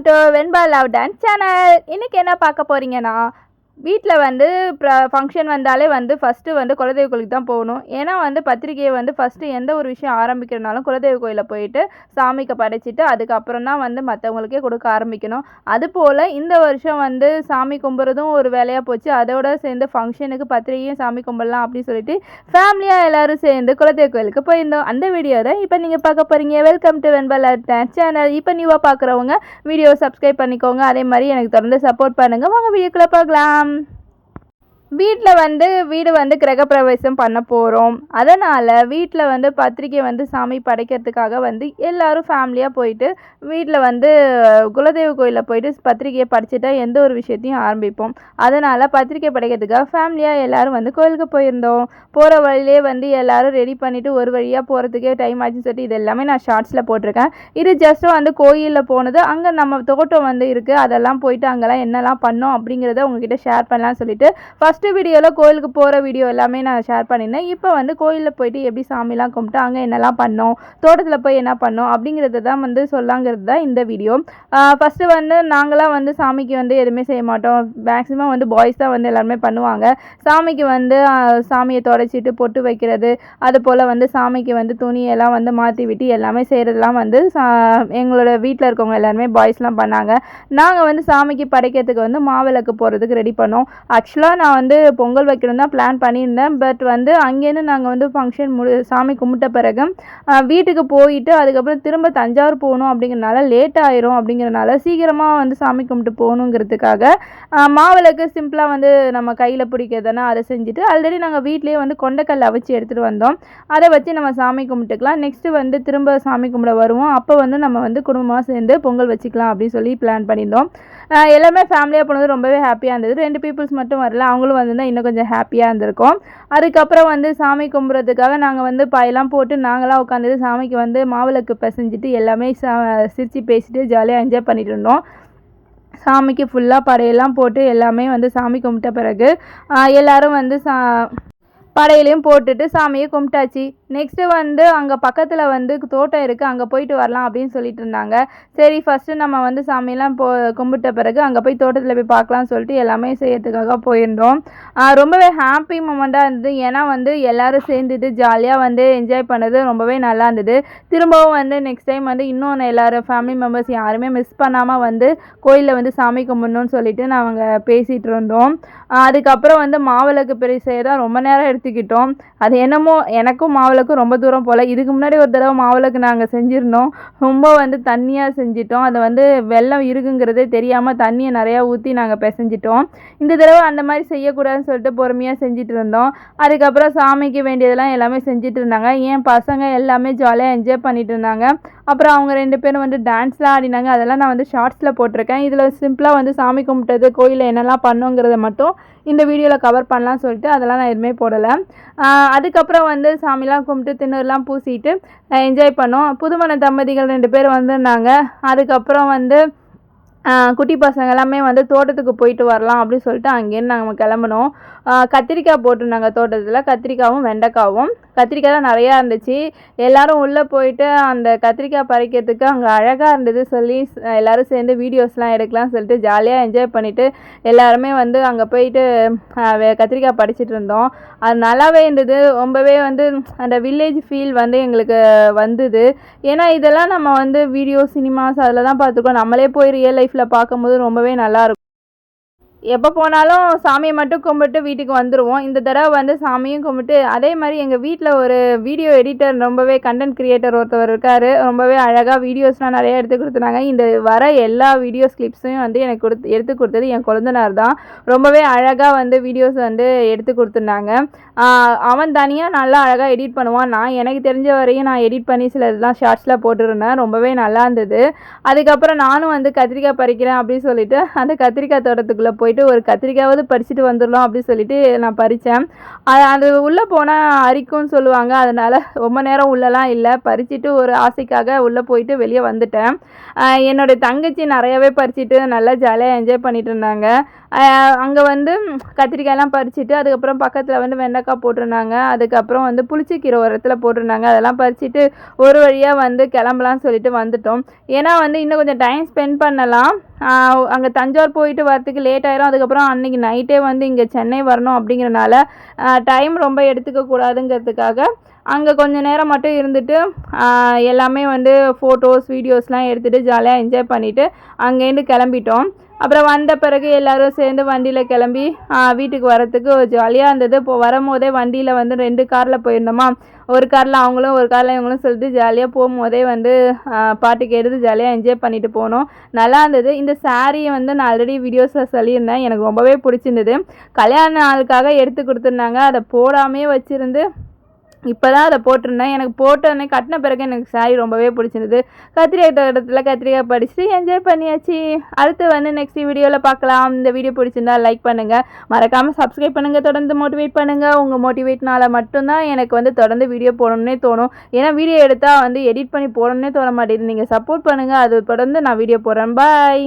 Welcome to Venba love dance channel இன்னைக்கு என்ன பார்க்க போகிறீங்கன்னா வீட்டில் வந்து ஃபங்க்ஷன் வந்தாலே வந்து ஃபஸ்ட்டு வந்து குலதெய்வ கோயிலுக்கு தான் போகணும். ஏன்னா வந்து பத்திரிக்கையை வந்து ஃபஸ்ட்டு எந்த ஒரு விஷயம் ஆரம்பிக்கிறனாலும் குலதெய்வ கோயிலில் போயிட்டு சாமிக்கு படைச்சிட்டு அதுக்கப்புறம் தான் வந்து மற்றவங்களுக்கே கொடுக்க ஆரம்பிக்கணும். அதுபோல் இந்த வருஷம் வந்து சாமி கும்பிட்றதும் ஒரு வேலையாக போச்சு. அதோட சேர்ந்து ஃபங்க்ஷனுக்கு பத்திரிக்கையும் சாமி கும்பிடலாம் அப்படின்னு சொல்லிட்டு ஃபேமிலியாக எல்லோரும் சேர்ந்து குலதெய்வ கோயிலுக்கு போயிருந்தோம். அந்த வீடியோ தான் இப்போ நீங்கள் பார்க்க போகிறீங்க வெல்கம் டு வெண்பல் சேனல் இப்போ நியூவாக பார்க்குறவங்க வீடியோ சப்ஸ்கிரைப் பண்ணிக்கோங்க. அதே மாதிரி எனக்கு தொடர்ந்து சப்போர்ட் பண்ணுங்கள் வாங்க வீடியோக்குள்ளே பார்க்கலாம் வீட்டில் வந்து வீடு வந்து கிரகப்பிரவேசம் பண்ண போகிறோம் அதனால் வீட்டில் வந்து பத்திரிக்கை வந்து சாமி படைக்கிறதுக்காக வந்து எல்லோரும் ஃபேமிலியாக போயிட்டு வீட்டில் வந்து குலதெய்வ கோயிலில் போயிட்டு பத்திரிக்கையை படிச்சுட்டா எந்த ஒரு விஷயத்தையும் ஆரம்பிப்போம். அதனால் பத்திரிக்கை படைக்கிறதுக்காக ஃபேமிலியாக எல்லோரும் வந்து கோயிலுக்கு போயிருந்தோம். போகிற வழியிலே வந்து எல்லோரும் ரெடி பண்ணிவிட்டு ஒரு வழியாக போகிறதுக்கே டைம் ஆச்சுன்னு சொல்லிட்டு இது எல்லாமே நான் ஷார்ட்ஸில் போட்டிருக்கேன். இது ஜஸ்ட்டு வந்து கோயிலில் போனது. அங்கே நம்ம தோட்டம் வந்து இருக்குது அதெல்லாம் போயிட்டு அங்கெல்லாம் என்னெல்லாம் பண்ணோம் அப்படிங்கிறத உங்ககிட்ட ஷேர் பண்ணலாம்னு சொல்லிட்டு ஃபஸ்ட் ஃபஸ்ட்டு வீடியோவில் கோயிலுக்கு போகிற வீடியோ எல்லாமே நான் ஷேர் பண்ணியிருந்தேன். இப்போ வந்து கோயிலில் போயிட்டு எப்படி சாமிலாம் கும்பிட்டு அங்கே என்னெல்லாம் பண்ணோம் தோட்டத்தில் போய் என்ன பண்ணோம் அப்படிங்கிறத தான் வந்து சொல்லாங்கிறது தான் இந்த வீடியோ ஃபஸ்ட்டு வந்து நாங்களாம் வந்து சாமிக்கு வந்து எதுவுமே செய்ய மாட்டோம். மேக்ஸிமம் வந்து பாய்ஸ் தான் வந்து எல்லாருமே பண்ணுவாங்க. சாமிக்கு வந்து சாமியை தொடச்சிட்டு பொட்டு வைக்கிறது அது போல் வந்து சாமிக்கு வந்து துணியெல்லாம் வந்து மாற்றி விட்டு எல்லாமே செய்கிறதுலாம் வந்து சா எங்களோட வீட்டில் இருக்கவங்க எல்லாருமே பாய்ஸ்லாம் பண்ணாங்க. நாங்கள் வந்து சாமிக்கு படைக்கிறதுக்கு வந்து மாவிளக்கு போகிறதுக்கு ரெடி பண்ணோம். ஆக்சுவலாக நான் வந்து வந்து பொங்கல் வைக்கணும் தான் பிளான் பண்ணியிருந்தேன். பட் வந்து அங்கேருந்து நாங்கள் வந்து ஃபங்க்ஷன் முடி சாமி கும்பிட்ட பிறகு வீட்டுக்கு போயிட்டு அதுக்கப்புறம் திரும்ப தஞ்சாவூர் போகணும் அப்படிங்கிறனால லேட் ஆயிரும் அப்படிங்கிறனால சீக்கிரமாக வந்து சாமி கும்பிட்டு போகணுங்கிறதுக்காக மாவிளக்கு சிம்பிளாக வந்து நம்ம கையில் பிடிக்கிறதுனா அதை செஞ்சுட்டு ஆல்ரெடி நாங்கள் வீட்லேயே வந்து கொண்டைக்கல் அவிச்சு எடுத்துகிட்டு வந்தோம். அதை வச்சு நம்ம சாமி கும்பிட்டுக்கலாம். நெக்ஸ்ட்டு வந்து திரும்ப சாமி கும்பிட வருவோம். அப்போ வந்து நம்ம வந்து குடும்பமாக சேர்ந்து பொங்கல் வச்சுக்கலாம் அப்படின்னு சொல்லி பிளான் பண்ணியிருந்தோம். எல்லாமே ஃபேமிலியாக போனது ரொம்பவே ஹாப்பியாக இருந்தது. ரெண்டு பீப்புள்ஸ் மட்டும் வரல. அவங்களும் வந்திருந்தால் இன்னும் கொஞ்சம் ஹாப்பியாக இருந்திருக்கும். அதுக்கப்புறம் வந்து சாமி கும்பிட்றதுக்காக நாங்கள் வந்து பாயெல்லாம் போட்டு நாங்களாம் உட்காந்துட்டு சாமிக்கு வந்து மாவிளக்கு பிசைஞ்சிட்டு எல்லாமே சா சிரித்து பேசிட்டு ஜாலியாக என்ஜாய் பண்ணிட்டு இருந்தோம். சாமிக்கு ஃபுல்லாக படையெல்லாம் போட்டு எல்லாமே வந்து சாமி கும்பிட்ட பிறகு எல்லோரும் வந்து சா படையிலையும் போட்டுட்டு சாமியை கும்பிட்டாச்சு. நெக்ஸ்ட்டு வந்து அங்கே பக்கத்தில் வந்து தோட்டம் இருக்குது அங்கே போயிட்டு வரலாம் அப்படின்னு சொல்லிட்டு இருந்தாங்க. சரி ஃபஸ்ட்டு நம்ம வந்து சாமியெல்லாம் போ கும்பிட்ட பிறகு அங்கே போய் தோட்டத்தில் போய் பார்க்கலாம்னு சொல்லிட்டு எல்லாமே செய்யறதுக்காக போயிருந்தோம். ரொம்பவே ஹாப்பி மூமெண்ட்டாக இருந்தது. ஏன்னா வந்து எல்லோரும் சேர்ந்துட்டு ஜாலியாக வந்து என்ஜாய் பண்ணது ரொம்பவே நல்லா இருந்தது. திரும்பவும் வந்து நெக்ஸ்ட் டைம் வந்து இன்னொன்று எல்லோரும் ஃபேமிலி மெம்பர்ஸ் யாருமே மிஸ் பண்ணாமல் வந்து கோயிலில் வந்து சாமி கும்பிடணும்னு சொல்லிட்டு நாங்கள் பேசிகிட்டு இருந்தோம். அதுக்கப்புறம் வந்து மாவிளக்கு பெரிய செய்ய தான் ரொம்ப நேரம் பயன்படுத்திக்கிட்டோம் அது என்னமோ எனக்கும் மாவிளக்கும் ரொம்ப தூரம் போல். இதுக்கு முன்னாடி ஒரு தடவை மாவிளக்கு நாங்கள் செஞ்சுருந்தோம். ரொம்ப வந்து தண்ணியாக செஞ்சிட்டோம். அதை வந்து வெள்ளம் இருக்குங்கிறதே தெரியாமல் தண்ணியை நிறையா ஊற்றி நாங்கள் பிசைஞ்சிட்டோம். இந்த தடவை அந்த மாதிரி செய்யக்கூடாதுன்னு சொல்லிட்டு பொறுமையாக செஞ்சுட்டு இருந்தோம். அதுக்கப்புறம் சாமிக்கு வேண்டியதெல்லாம் எல்லாமே செஞ்சுட்டு இருந்தாங்க. என் பசங்க எல்லாமே ஜாலியாக என்ஜாய் பண்ணிட்டு இருந்தாங்க. அப்புறம் அவங்க ரெண்டு பேரும் வந்து டான்ஸ்லாம் ஆடினாங்க. அதெல்லாம் நான் வந்து ஷார்ட்ஸில் போட்டிருக்கேன். இதில் சிம்பிளாக வந்து சாமி கும்பிட்டது கோயிலில் என்னெல்லாம் பண்ணோங்கிறத மட்டும் இந்த வீடியோவில் கவர் பண்ணலாம்னு சொல்லிட்டு அதெல்லாம் நான் எதுவுமே போடலை. அதுக்கப்புறம் வந்து சாமிலாம் கும்பிட்டு திண்ணூர்லாம் பூசிட்டு என்ஜாய் பண்ணோம். புதுமண தம்பதிகள் ரெண்டு பேர் வந்திருந்தாங்க. அதுக்கப்புறம் வந்து குட்டி பசங்க எல்லாமே வந்து தோட்டத்துக்கு போயிட்டு வரலாம் அப்படின்னு சொல்லிட்டு அங்கேருந்து நாங்கள் கிளம்புனோம். கத்திரிக்காய் போட்டிருந்தாங்க தோட்டத்தில். கத்திரிக்காவும் வெண்டைக்காவும். கத்திரிக்காய் தான் நிறையா இருந்துச்சு. எல்லோரும் உள்ளே போயிட்டு அந்த கத்திரிக்காய் பறிக்கிறதுக்கு அங்கே அழகாக இருந்தது சொல்லி எல்லோரும் சேர்ந்து வீடியோஸ்லாம் எடுக்கலாம்னு சொல்லிட்டு ஜாலியாக என்ஜாய் பண்ணிவிட்டு எல்லாருமே வந்து அங்கே போயிட்டு கத்திரிக்காய் பறிச்சிட்டு இருந்தோம். அது நல்லாவே இருந்தது. ரொம்பவே வந்து அந்த வில்லேஜ் ஃபீல் வந்து எங்களுக்கு வந்தது. ஏன்னா இதெல்லாம் நம்ம வந்து வீடியோ சினிமாஸ் அதில் தான் பார்த்துருக்கோம். நம்மளே போய் ரியல் லைஃப்பில் பார்க்கும்போது ரொம்பவே நல்லாயிருக்கும் எப்போ போனாலும் சாமியை மட்டும் கும்பிட்டு வீட்டுக்கு வந்துடுவோம் இந்த தடவை வந்து சாமியும் கும்பிட்டு அதே மாதிரி எங்கள் வீட்டில் ஒரு வீடியோ எடிட்டர் ரொம்பவே கண்டென்ட் கிரியேட்டர் ஒருத்தவர் இருக்கார். ரொம்பவே அழகாக வீடியோஸ்லாம் நிறைய எடுத்து கொடுத்துனாங்க இந்த வர எல்லா வீடியோஸ் கிளிப்ஸையும் வந்து எனக்கு கொடுத்து எடுத்து கொடுத்தது என் குழந்தனார் தான். ரொம்பவே அழகாக வந்து வீடியோஸ் வந்து எடுத்து கொடுத்துருந்தாங்க. அவன் தனியாக நல்லா அழகாக எடிட் பண்ணுவான். நான் எனக்கு தெரிஞ்ச வரையும் நான் எடிட் பண்ணி சில இதெல்லாம் ஷார்ட்ஸில் போட்டுருந்தேன். ரொம்பவே நல்லா இருந்தது. அதுக்கப்புறம் நானும் வந்து கத்திரிக்காய் பறிக்கிறேன் அப்படின்னு சொல்லிட்டு அந்த கத்திரிக்காய் தோட்டத்துக்குள்ளே போய் போயிட்டு ஒரு கத்திரிக்காவது பறிச்சுட்டு வந்துடலாம் அப்படின்னு சொல்லிட்டு நான் பறித்தேன் அது உள்ளே போனால் அரிக்கும்னு சொல்லுவாங்க. அதனால் ரொம்ப நேரம் உள்ளலாம் இல்லை. பறிச்சுட்டு ஒரு ஆசைக்காக உள்ளே போயிட்டு வெளியே வந்துட்டேன். என்னுடைய தங்கச்சி நிறையவே பறிச்சுட்டு நல்லா ஜாலியாக என்ஜாய் பண்ணிட்டு இருந்தாங்க. அங்கே வந்து கத்திரிக்காயெல்லாம் பறிச்சுட்டு அதுக்கப்புறம் பக்கத்தில் வந்து வெண்டைக்காய் போட்டிருந்தாங்க. அதுக்கப்புறம் வந்து புளிச்சக்கீரை ஒரு இடத்துல போட்டிருந்தாங்க. அதெல்லாம் பறிச்சுட்டு ஒரு வழியாக வந்து கிளம்பலான்னு சொல்லிட்டு வந்துட்டோம். ஏன்னா வந்து இன்னும் கொஞ்சம் டைம் ஸ்பெண்ட் பண்ணலாம். அங்கே தஞ்சாவூர் போயிட்டு வரத்துக்கு லேட் ஆயிரும். அதுக்கப்புறம் அன்றைக்கி நைட்டே வந்து இங்கே சென்னை வரணும் அப்படிங்கிறனால டைம் ரொம்ப எடுத்துக்க கூடாதுங்கிறதுக்காக அங்கே கொஞ்ச நேரம் மட்டும் இருந்துட்டு எல்லாமே வந்து ஃபோட்டோஸ் வீடியோஸ்லாம் எடுத்துகிட்டு ஜாலியாக என்ஜாய் பண்ணிவிட்டு அங்கேருந்து கிளம்பிட்டோம். அப்புறம் வந்த பிறகு எல்லாரும் சேர்ந்து வண்டியில் கிளம்பி வீட்டுக்கு வரத்துக்கு ஜாலியாக இருந்தது. இப்போ வரும்போதே வண்டியில் வந்து ரெண்டு காரில் போயிருந்தோமா? ஒரு காரில் அவங்களும் ஒரு காரில் இவங்களும் சொல்லிட்டு ஜாலியாக போகும்போதே வந்து பாட்டு கேட்டு ஜாலியாக என்ஜாய் பண்ணிட்டு போனோம். நல்லா இருந்தது. இந்த சாரியை வந்து நான் ஆல்ரெடி வீடியோஸில் சொல்லியிருந்தேன். எனக்கு ரொம்பவே பிடிச்சிருந்தது. கல்யாண நாளுக்காக எடுத்து கொடுத்துருந்தாங்க. அதை போடாமே வச்சுருந்து இப்போ தான் அதை போட்டிருந்தேன். எனக்கு போட்டோடனே கட்டின பிறகு எனக்கு saree ரொம்பவே பிடிச்சிருந்தது. கத்திரிக்காய் தோட்டத்தில் கத்திரிக்காய் படிச்சுட்டு என்ஜாய் பண்ணியாச்சு. அடுத்து வந்து நெக்ஸ்ட் வீடியோவில் பார்க்கலாம். இந்த வீடியோ பிடிச்சிருந்தா லைக் பண்ணுங்கள் மறக்காமல் சப்ஸ்கிரைப் பண்ணுங்கள் தொடர்ந்து மோட்டிவேட் பண்ணுங்கள் உங்கள் மோட்டிவேட்னால மட்டும்தான் எனக்கு வந்து தொடர்ந்து வீடியோ போடணுன்னே தோணும். ஏன்னா வீடியோ எடுத்தால் வந்து எடிட் பண்ணி போடணுன்னே தோண மாட்டேங்குது. நீங்கள் சப்போர்ட் பண்ணுங்கள் அது தொடர்ந்து நான் வீடியோ போடுறேன். பாய்